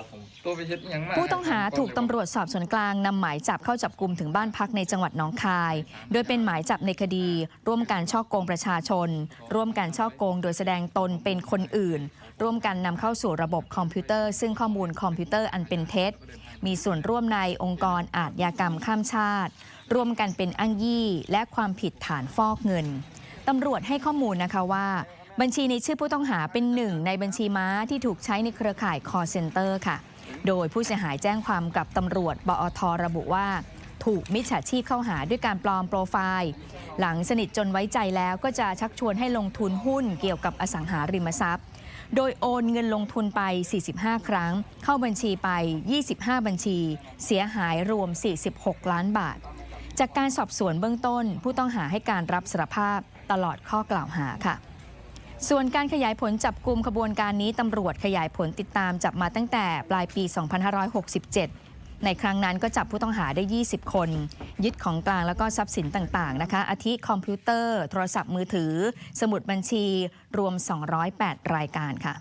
ครับผมตัวไปเฮ็ดหยังมาผู้ต้องหาถูกตำรวจสอบสวนกลางนำหมายจับเข้าจับกลุ่มถึงบ้านพักในจังหวัดหนองคาย โดยเป็นหมายจับในคดี ร่วมการช่อโกงประชาชน ร่วมการช่อโกงโดยแสดงตนเป็นคนอื่น ร่วมกันนำเข้าสู่ระบบคอมพิวเตอร์ ซึ่งข้อมูลคอมพิวเตอร์อันเป็นเท็จ มีส่วนร่วมในองค์กรอาชญากรรมข้ามชาติ ร่วมกันเป็นอ้างยี่ และความผิดฐานฟอกเงินตำรวจให้ข้อมูลนะคะว่า บัญชีในชื่อผู้ต้องหาเป็นหนึ่งในบัญชีม้าที่ถูกใช้ในเครือข่าย call center ค่ะ โดยผู้เสียหายแจ้งความกับตำรวจปอทระบุว่า ถูกมิจฉาชีพเข้าหาด้วยการปลอมโปรไฟล์ หลังสนิทจนไว้ใจแล้วก็จะชักชวนให้ลงทุนหุ้นเกี่ยวกับอสังหาริมทรัพย์ โดยโอนเงินลงทุนไป 45 ครั้ง เข้าบัญชีไป 25 บัญชี เสียหายรวม 46 ล้านบาท จากการสอบสวนเบื้องต้น ผู้ต้องหาให้การรับสารภาพตลอดข้อกล่าวหาค่ะ ส่วนการขยายผลจับกลุ่มขบวนการนี้ตำรวจขยายผลติดตามจับมาตั้งแต่ปลายปี 2567 ในครั้งนั้นก็จับผู้ต้องหาได้ 20 คน ยึดของกลางแล้วก็ทรัพย์สินต่างๆนะคะ อาทิคอมพิวเตอร์ โทรศัพท์มือถือ สมุดบัญชีรวม 208 รายการค่ะ